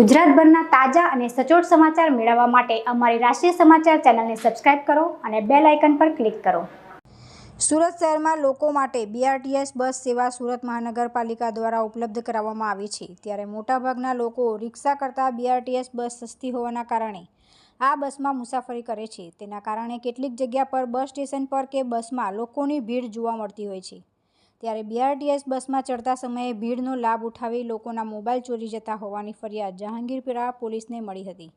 ગુજરાતભરના તાજા અને સચોટ સમાચાર મેળવવા માટે અમારી રાષ્ટ્રીય સમાચાર ચેનલને સબસ્ક્રાઇબ કરો અને બેલ આઇકન પર ક્લિક કરો. સુરત શહેરમાં લોકો માટે બીઆરટીએસ બસ સેવા સુરત મહાનગરપાલિકા દ્વારા ઉપલબ્ધ કરાવવામાં આવી છે. ત્યારે મોટાભાગના લોકો રિક્ષા કરતાં બીઆરટીએસ બસ સસ્તી હોવાના કારણે આ બસમાં મુસાફરી કરે છે. તેના કારણે કેટલીક જગ્યા પર બસ સ્ટેશન પર કે બસમાં લોકોની ભીડ જોવા મળતી હોય છે. ત્યારે બીઆરટીએસ બસમાં ચડતા સમયે ભીડનો લાભ ઉઠાવી લોકોના મોબાઈલ ચોરી જતા હોવાની ફરિયાદ જહાંગીરપુરા પોલીસને મળી હતી.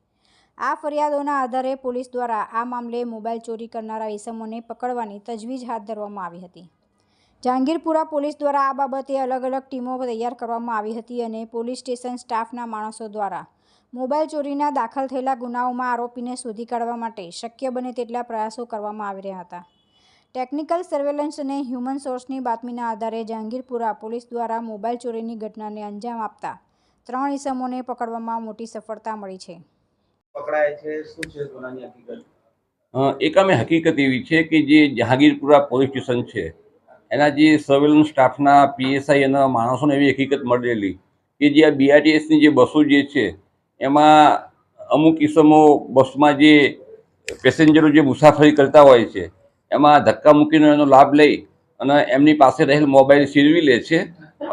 આ ફરિયાદોના આધારે પોલીસ દ્વારા આ મામલે મોબાઈલ ચોરી કરનારા ઇસમોને પકડવાની તજવીજ હાથ ધરવામાં આવી હતી. જહાંગીરપુરા પોલીસ દ્વારા આ બાબતે અલગ અલગ ટીમો તૈયાર કરવામાં આવી હતી અને પોલીસ સ્ટેશન સ્ટાફના માણસો દ્વારા મોબાઈલ ચોરીના દાખલ થયેલા ગુનાઓમાં આરોપીને શોધી કાઢવા માટે શક્ય બને તેટલા પ્રયાસો કરવામાં આવી રહ્યા હતા. ટેકનિકલ સર્વેલન્સ અને હ્યુમન સોર્સની બાતમીના આધારે જહાંગીરપુરા પોલીસ દ્વારા મોબાઈલ ચોરીની ઘટનાને અંજામ આપતા ત્રણ ઇસમોને પકડવામાં મોટી સફળતા મળી છે. પકડાય છે શું છે ગુનાની હકીકત? એવી છે કે જે જહાંગીરપુરા પોલીસ સ્ટેશન છે એના જે સર્વેલન્સ સ્ટાફના પીએસઆઈ અને માણસોને એવી હકીકત મળેલી કે જે આ બીઆરટીએસની જે બસો જે છે એમાં અમુક કિસ્સામો બસમાં જે પેસેન્જરો જે મુસાફરી કરતા હોય છે એમાં ધક્કા મૂકીને એનો લાભ લઈ અને એમની પાસે રહેલ મોબાઈલ સિરવી લે છે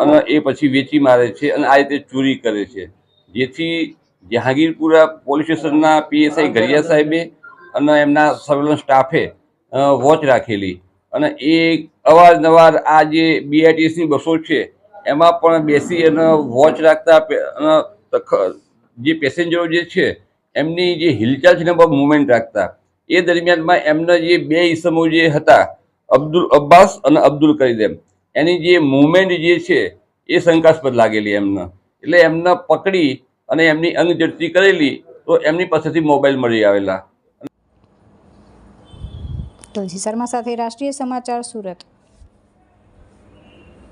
અને એ પછી વેચી મારે છે અને આ રીતે ચોરી કરે છે. જેથી જહાંગીરપુરા પોલીસ સ્ટેશનના પીએસઆઈ ઘરિયા સાહેબે અને એમના સર્વેલન્સ સ્ટાફે વોચ રાખેલી. અને એ અવારનવાર આ જે બીઆરટીએસની બસો છે, એમાં પણ બેસી અને વોચ રાખતા જે પેસેન્જરો જે છે, એમની જે હિલચાલ છે ને બહુ મુવમેન્ટ રાખતા. એ દરમિયાનમાં એમના જે બે ઈસમો જે હતા, અબ્દુલ અબ્બાસ અને અબ્દુલ કરીદેમ, એની જે મુવમેન્ટ જે છે એ શંકાસ્પદ લાગેલી એમને. એટલે એમને પકડી અને એમની અંગજડતી કરેલી તો એમની પાસેથી મોબાઈલ મળી આવેલા. તુલસી શર્મા સાથે રાષ્ટ્રીય સમાચાર સુરત.